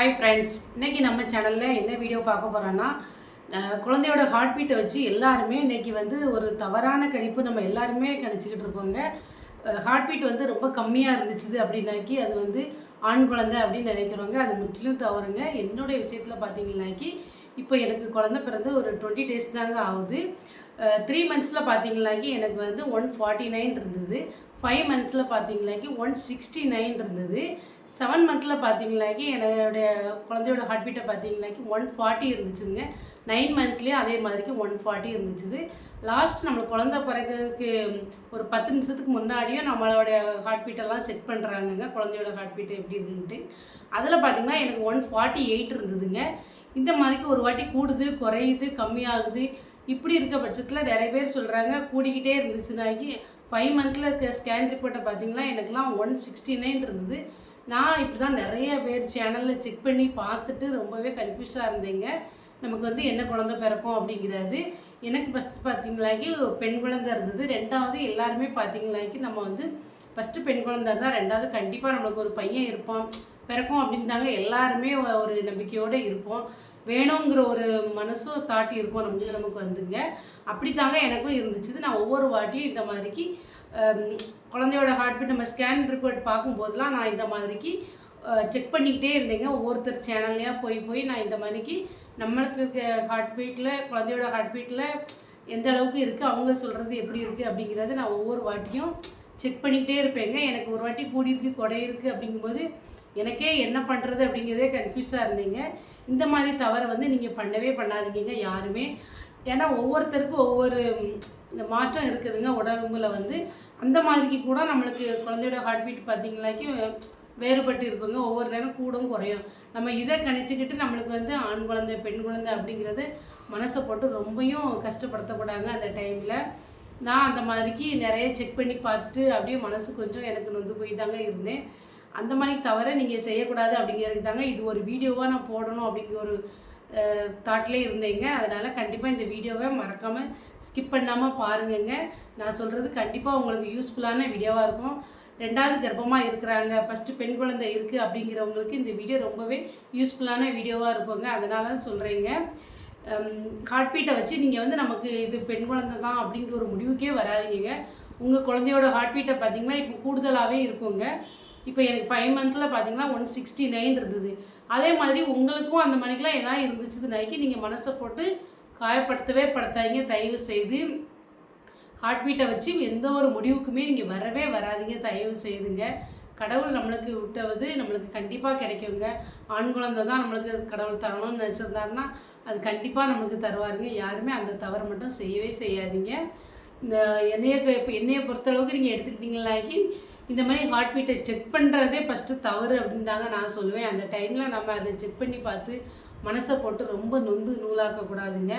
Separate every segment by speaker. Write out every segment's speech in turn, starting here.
Speaker 1: Hi friends இன்றைக்கி நம்ம சேனலில் என்ன வீடியோ பார்க்க போகிறோன்னா குழந்தையோட ஹார்ட் பீட்டை வச்சு எல்லாருமே இன்றைக்கி வந்து ஒரு தவறான கணிப்பு நம்ம எல்லாருமே கணிச்சிக்கிட்டு இருக்கோங்க. ஹார்ட் பீட் வந்து ரொம்ப கம்மியாக இருந்துச்சு அப்படின்னாக்கி அது வந்து ஆண் குழந்தை அப்படின்னு நினைக்கிறவங்க அது முற்றிலும் தவறுங்க. என்னுடைய விஷயத்தில் பார்த்தீங்கன்னாக்கி இப்போ எனக்கு குழந்தை பிறந்து ஒரு டுவெண்ட்டி டேஸ் தாங்க ஆகுது. த்ரீ மந்த்ஸில் பார்த்தீங்களாக்கி எனக்கு வந்து ஒன் ஃபார்ட்டி நைன் இருந்தது. ஃபைவ் மந்த்ஸில் பார்த்தீங்களாக்கி ஒன் சிக்ஸ்டி நைன் இருந்தது. செவன் மந்த்தில் பார்த்தீங்களாக்கி என்னுடைய குழந்தையோட ஹார்ட் பீட்டை பார்த்தீங்களாக்கி ஒன் ஃபார்ட்டி இருந்துச்சுங்க. நைன் மந்த்லேயும் அதே மாதிரிக்கு ஒன் ஃபார்ட்டி இருந்துச்சு லாஸ்ட் நம்ம குழந்த பிறகுக்கு ஒரு பத்து நிமிஷத்துக்கு முன்னாடியும் நம்மளோட ஹார்ட் பீட்டெல்லாம் செக் பண்ணுறாங்கங்க குழந்தையோட ஹார்ட் பீட் எப்படி இருக்குன்ட்டு. அதில் பார்த்தீங்கன்னா எனக்கு ஒன் ஃபார்ட்டி எயிட் இருந்ததுங்க. இந்த மாதிரிக்கு ஒரு வாட்டி கூடுது குறையுது கம்மியாகுது. இப்படி இருக்க பட்சத்தில் நிறைய பேர் சொல்கிறாங்க கூடிக்கிட்டே இருந்துச்சுனாக்கி ஃபைவ் மந்த்தில் இருக்க ஸ்கேன் ரிப்போர்ட்டை பார்த்தீங்கன்னா எனக்குலாம் ஒன் சிக்ஸ்டி நைன் இருந்தது. நான் இப்படி தான் நிறைய பேர் சேனலில் செக் பண்ணி பார்த்துட்டு ரொம்பவே கன்ஃபியூஸாக இருந்தேங்க. நமக்கு வந்து என்ன குழந்தை பிறக்கும் அப்படிங்கிறது. எனக்கு ஃபஸ்ட்டு பார்த்தீங்களாக்கி பெண் குழந்தை இருந்தது. ரெண்டாவது எல்லாருமே பார்த்தீங்களாக்கி நம்ம வந்து ஃபஸ்ட்டு பெண் குழந்தை இருந்தால் ரெண்டாவது கண்டிப்பாக நம்மளுக்கு ஒரு பையன் இருப்பான் பிறக்கும் அப்படின்னு தாங்க எல்லாருமே ஒரு நம்பிக்கையோடு இருப்போம். வேணுங்கிற ஒரு மனசும் தாட்டி இருக்கும் நமக்கு நமக்கு வந்துங்க. அப்படி தாங்க எனக்கும் இருந்துச்சு. நான் ஒவ்வொரு வாட்டியும் இந்த மாதிரிக்கு குழந்தையோட ஹார்ட் பீட் நம்ம ஸ்கேன் ரிப்போர்ட் பார்க்கும்போதெல்லாம் நான் இந்த மாதிரிக்கு செக் பண்ணிக்கிட்டே இருந்தேங்க. ஒவ்வொருத்தர் சேனல்லையாக போய் போய் நான் இந்த மாதிரிக்கு நம்மளுக்கு இருக்க ஹார்ட் பீட்டில் குழந்தையோட ஹார்ட் பீட்டில் எந்த அளவுக்கு இருக்குது அவங்க சொல்கிறது எப்படி இருக்குது அப்படிங்கிறத நான் ஒவ்வொரு வாட்டியும் செக் பண்ணிக்கிட்டே இருப்பேங்க. எனக்கு ஒரு வாட்டி கூடி இருக்குது கொடை இருக்குது அப்படிங்கும்போது எனக்கே என்ன பண்ணுறது அப்படிங்கிறதே கன்ஃபியூஸாக இருந்தீங்க. இந்த மாதிரி தவறை வந்து நீங்கள் பண்ணவே பண்ணாதீங்க யாருமே. ஏன்னா ஒவ்வொருத்தருக்கும் ஒவ்வொரு இந்த மாற்றம் இருக்குதுங்க உடம்புல வந்து. அந்த மாதிரிக்கு கூட நம்மளுக்கு குழந்தையோட ஹார்ட் பீட் பார்த்தீங்களாக்கி வேறுபட்டு இருக்குங்க. ஒவ்வொரு நேரம் கூடும் குறையும். நம்ம இதை கணிச்சுக்கிட்டு நம்மளுக்கு வந்து ஆண் குழந்தை பெண் குழந்தை அப்படிங்கிறது மனசை போட்டு ரொம்பையும் கஷ்டப்படுத்தப்படாங்க அந்த டைமில் நான் அந்த மாதிரிக்கு நிறைய செக் பண்ணி பார்த்துட்டு அப்படியே மனசு கொஞ்சம் எனக்கு நொந்து போய் தாங்க இருந்தேன். அந்த மாதிரி தவிர நீங்கள் செய்யக்கூடாது அப்படிங்கிறது தாங்க இது ஒரு வீடியோவாக நான் போடணும் அப்படிங்கிற ஒரு தாட்லேயே இருந்தேங்க. அதனால் கண்டிப்பாக இந்த வீடியோவை மறக்காமல் ஸ்கிப் பண்ணாமல் பாருங்கங்க. நான் சொல்கிறது கண்டிப்பாக உங்களுக்கு யூஸ்ஃபுல்லான வீடியோவாக இருக்கும். ரெண்டாவது கர்ப்பமாக இருக்கிறாங்க ஃபஸ்ட்டு பெண் குழந்தை இருக்குது அப்படிங்கிறவங்களுக்கு இந்த வீடியோ ரொம்பவே யூஸ்ஃபுல்லான வீடியோவாக இருக்குங்க. அதனால தான் சொல்கிறேங்க ஹார்ட்பீட்டை வச்சு நீங்கள் வந்து நமக்கு இது பெண் குழந்தை தான் அப்படிங்கிற ஒரு முடிவுக்கே வராதீங்க. உங்கள் குழந்தையோட ஹார்ட்பீட்டை பார்த்தீங்கன்னா இப்போ கூடுதலாகவே இருக்குங்க. இப்போ எனக்கு ஃபைவ் மந்த்தில் பார்த்தீங்கன்னா ஒன் சிக்ஸ்டி நைன் இருந்தது. அதே மாதிரி உங்களுக்கும் அந்த மணிக்கெலாம் எதாவது இருந்துச்சுனாக்கி நீங்கள் மனசை போட்டு காயப்படுத்தவே படுத்தாதீங்க. தயவு செய்து ஹார்ட்பீட்டை வச்சு எந்த ஒரு முடிவுக்குமே நீங்கள் வரவே வராதீங்க. தயவு செய்துங்க. கடவுள் நம்மளுக்கு விட்டவது நம்மளுக்கு கண்டிப்பாக கிடைக்குங்க. ஆண் குழந்தை தான் நம்மளுக்கு கடவுள் தரணும்னு நினச்சிருந்தாருன்னா அது கண்டிப்பாக நம்மளுக்கு தருவாருங்க. யாருமே அந்த தவறை மட்டும் செய்யவே செய்யாதீங்க. இந்த என்னைய இப்போ என்னையை பொறுத்தளவுக்கு நீங்கள் எடுத்துக்கிட்டீங்களாக்கி இந்த மாதிரி ஹார்ட் பீட்டை செக் பண்ணுறதே ஃபஸ்ட்டு தவறு அப்படின்னு தாங்க நான் சொல்லுவேன். அந்த டைமில் நம்ம அதை செக் பண்ணி பார்த்து மனசை போட்டு ரொம்ப நொந்து நூலாக்கக்கூடாதுங்க.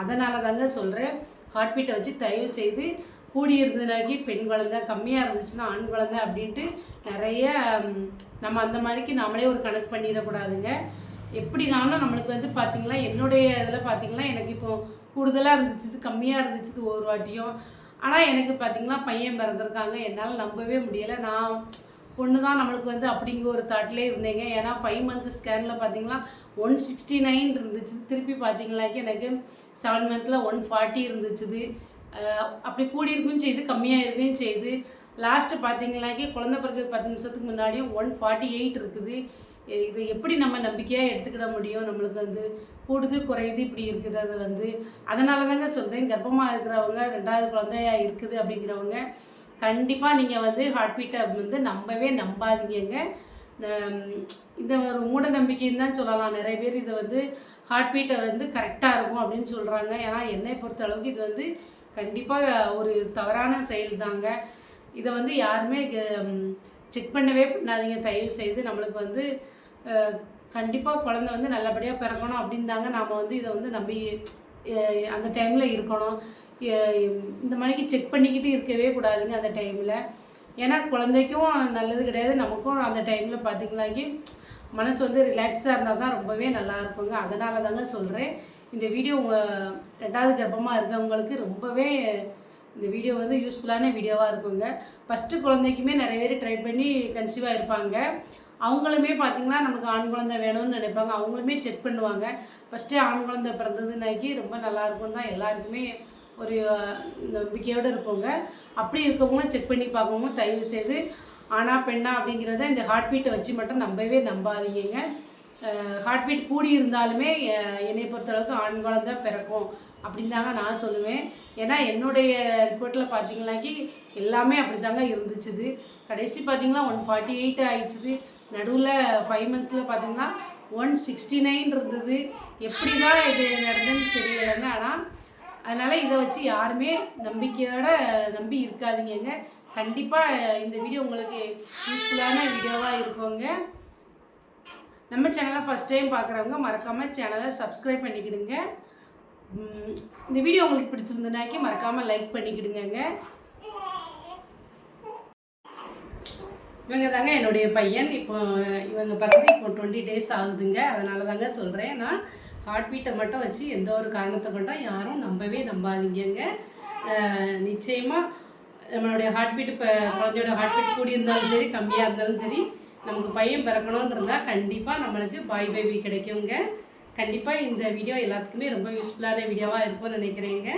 Speaker 1: அதனால தாங்க சொல்கிறேன் ஹார்ட் பீட்டை வச்சு தயவு செய்து கூடி இருந்ததுனாக்கி பெண் குழந்தை கம்மியாக இருந்துச்சுன்னா ஆண் குழந்தை அப்படின்ட்டு நிறைய நம்ம அந்த மாதிரிக்கு நம்மளே ஒரு கணக்கு பண்ணிடக்கூடாதுங்க. எப்படினாலும் நம்மளுக்கு வந்து பார்த்திங்கனா என்னுடைய இதில் பார்த்திங்கனா எனக்கு இப்போ கூடுதலாக இருந்துச்சு கம்மியாக இருந்துச்சு ஒரு வாட்டியும். ஆனால் எனக்கு பார்த்திங்களா பையன் பிறந்திருக்காங்க. என்னால் நம்பவே முடியலை. நான் பொண்ணு தான் நம்மளுக்கு வந்து அப்படிங்கிற ஒரு தாட்லேயே இருந்தேங்க. ஏன்னா ஃபைவ் மந்த் ஸ்கேனில் பார்த்தீங்கன்னா ஒன் சிக்ஸ்டி நைன் இருந்துச்சு திருப்பி பார்த்தீங்கன்னாக்கி எனக்கு செவன் மந்தில் ஒன் ஃபார்ட்டி இருந்துச்சுது. அப்படி கூடி இருக்கும் செய்து கம்மியாக இருக்கவும் செய்து. லாஸ்ட்டு பார்த்தீங்கன்னாக்கி குழந்தை பிறகு பத்து நிமிஷத்துக்கு முன்னாடியும் ஒன் ஃபார்ட்டி எயிட் இருக்குது இது எப்படி நம்ம நம்பிக்கையாக எடுத்துக்கிட முடியும்? நம்மளுக்கு வந்து கூடுது குறையுது இப்படி இருக்கிறது வந்து அதனால தாங்க சொல்கிறேன் கர்ப்பமாக இருக்கிறவங்க ரெண்டாவது குழந்தையா இருக்குது அப்படிங்கிறவங்க கண்டிப்பாக நீங்கள் வந்து ஹார்ட்பீட்டை வந்து நம்பவே நம்பாதீங்கங்க. இந்த ஒரு மூட நம்பிக்கைன்னு தான் சொல்லலாம். நிறைய பேர் இதை வந்து ஹார்ட்பீட்டை வந்து கரெக்டாக இருக்கும் அப்படின்னு சொல்கிறாங்க ஏன்னா என்னை பொறுத்த அளவுக்கு இது வந்து கண்டிப்பாக ஒரு தவறான செயல் தாங்க இதை வந்து யாருமே செக் பண்ணவே பண்ணாதீங்க. தயவு செய்து நம்மளுக்கு வந்து கண்டிப்பாக குழந்தை வந்து நல்லபடியாக பிறக்கணும் அப்படின்னு தாங்க நாம் வந்து இதை வந்து நம்பி அந்த டைமில் இருக்கணும். இந்த மணிக்கு செக் பண்ணிக்கிட்டு இருக்கவே கூடாதுங்க அந்த டைமில் ஏன்னா குழந்தைக்கும் நல்லது கிடையாது. நமக்கும் அந்த டைமில் பார்த்திங்களாக்கி மனசு வந்து ரிலாக்ஸாக இருந்தால் தான் ரொம்பவே நல்லா இருக்குங்க. அதனால தாங்க சொல்கிறேன் இந்த வீடியோ உங்கள் ரெண்டாவது கர்ப்பமாக இருக்கவங்களுக்கு ரொம்பவே இந்த வீடியோ வந்து யூஸ்ஃபுல்லான வீடியோவாக இருக்குங்க. ஃபஸ்ட்டு குழந்தைக்குமே நிறைய பேர் ட்ரை பண்ணி கன்சீவாக இருப்பாங்க. அவங்களுமே பார்த்தீங்கன்னா நமக்கு ஆண் குழந்தை வேணும்னு நினைப்பாங்க. அவங்களுமே செக் பண்ணுவாங்க. ஃபஸ்ட்டே ஆண் குழந்தை பிறந்ததுனாக்கி ரொம்ப நல்லா தான் எல்லாருக்குமே ஒரு நம்பிக்கையோடு இருப்போங்க. அப்படி இருக்கவங்களும் செக் பண்ணி பார்க்கவங்க தயவு செய்து ஆனா பெண்ணா அப்படிங்கிறத இந்த ஹார்ட் பீட்டை வச்சு மட்டும் நம்பவே நம்பாதீங்க ஹார்ட் பீட் கூடி இருந்தாலுமே என்னை பொறுத்தளவுக்கு ஆண் குழந்தை பிறக்கும் அப்படின்னு தாங்க நான் சொல்லுவேன். ஏன்னா என்னுடைய ரிப்போர்ட்டில் பார்த்தீங்கன்னாக்கி எல்லாமே அப்படி தாங்க இருந்துச்சுது. கடைசி பார்த்தீங்கன்னா ஒன் ஃபார்ட்டி எயிட் ஆயிடுச்சுது. நடுவில் ஃபைவ் மந்த்ஸில் பார்த்தீங்கன்னா ஒன் சிக்ஸ்டி நைன் இருந்தது. எப்படி தான் இது நடந்ததுன்னு தெரியலைங்க. ஆனால் அதனால் இதை வச்சு யாருமே நம்பிக்கையோட நம்பி இருக்காதீங்கங்க. கண்டிப்பாக இந்த வீடியோ உங்களுக்கு யூஸ்ஃபுல்லான வீடியோவாக இருக்குங்க. நம்ம சேனலை ஃபஸ்ட் டைம் பார்க்குறவங்க மறக்காமல் சேனலை சப்ஸ்கிரைப் பண்ணிக்கிடுங்க. இந்த வீடியோ உங்களுக்கு பிடிச்சிருந்தனாக்கி மறக்காமல் லைக் பண்ணிக்கிடுங்க இவங்க தாங்க என்னுடைய பையன். இப்போ இவங்க பிறந்து இப்போ டுவெண்ட்டி டேஸ் ஆகுதுங்க. அதனால தாங்க சொல்கிறேன் நான் ஹார்ட் பீட்டை மட்டும் வச்சு எந்த ஒரு காரணத்தை கொண்டும் யாரும் நம்பவே நம்பாதீங்கங்க. நிச்சயமாக நம்மளுடைய ஹார்ட் பீட் இப்போ குழந்தையோட ஹார்ட் பீட் கூடி இருந்தாலும் சரி கம்மியாக இருந்தாலும் சரி நமக்கு பையன் பிறக்கணுன்றதா கண்டிப்பாக நம்மளுக்கு பாய் பேபி கிடைக்குங்க. கண்டிப்பாக இந்த வீடியோ எல்லாத்துக்குமே ரொம்ப யூஸ்ஃபுல்லான வீடியோவாக இருக்கும்னு நினைக்கிறேங்க.